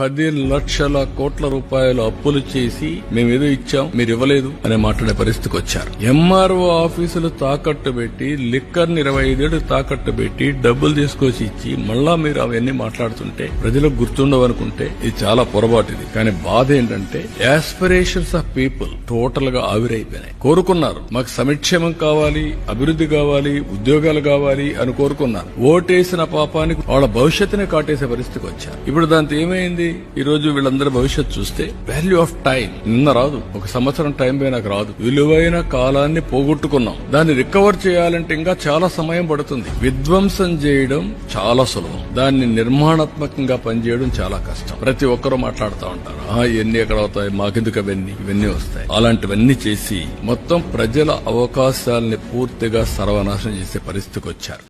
పది లక్షల కోట్ల రూపాయలు అప్పులు చేసి మేమేదో ఇచ్చాం మీరు ఇవ్వలేదు అనే మాట్లాడే పరిస్థితికి వచ్చారు. ఎంఆర్ఓ ఆఫీసులు తాకట్టు పెట్టి లిక్కర్ ఇరవై ఐదేళ్ళు తాకట్టు పెట్టి డబ్బులు తీసుకొచ్చి ఇచ్చి మళ్ళా మీరు అవన్నీ మాట్లాడుతుంటే ప్రజలకు గుర్తుండవనుకుంటే ఇది చాలా పొరపాటుది. కానీ బాధ ఏంటంటే యాస్పిరేషన్స్ ఆఫ్ పీపుల్ టోటల్గా ఆవిరైపోయినాయి. కోరుకున్నారు మాకు సమిక్షేమం కావాలి అభివృద్ధి కావాలి ఉద్యోగాలు కావాలి అని కోరుకున్నారు. ఓటేసిన పాపానికి వాళ్ళ భవిష్యత్తునే కాటేసే పరిస్థితికి వచ్చారు. ఇప్పుడు దాంతో ఏమైంది? ఈ రోజు వీళ్ళందరి భవిష్యత్ చూస్తే వాల్యూ ఆఫ్ టైం నిన్న రాదు. ఒక సంవత్సరం టైం పై నాకు రాదు. విలువైన కాలాన్ని పోగొట్టుకున్నాం. దాన్ని రికవర్ చేయాలంటే ఇంకా చాలా సమయం పడుతుంది. విధ్వంసం చేయడం చాలా సులభం. దాన్ని నిర్మాణాత్మకంగా పనిచేయడం చాలా కష్టం. ప్రతి ఒక్కరూ మాట్లాడుతూ ఉంటారు. ఆ ఇవన్నీ ఎక్కడ అవుతాయి? మాకెందుకు అవన్నీ? ఇవన్నీ వస్తాయి. అలాంటివన్నీ చేసి మొత్తం ప్రజల అవకాశాలని పూర్తిగా సర్వనాశనం చేసే పరిస్థితికి వచ్చారు.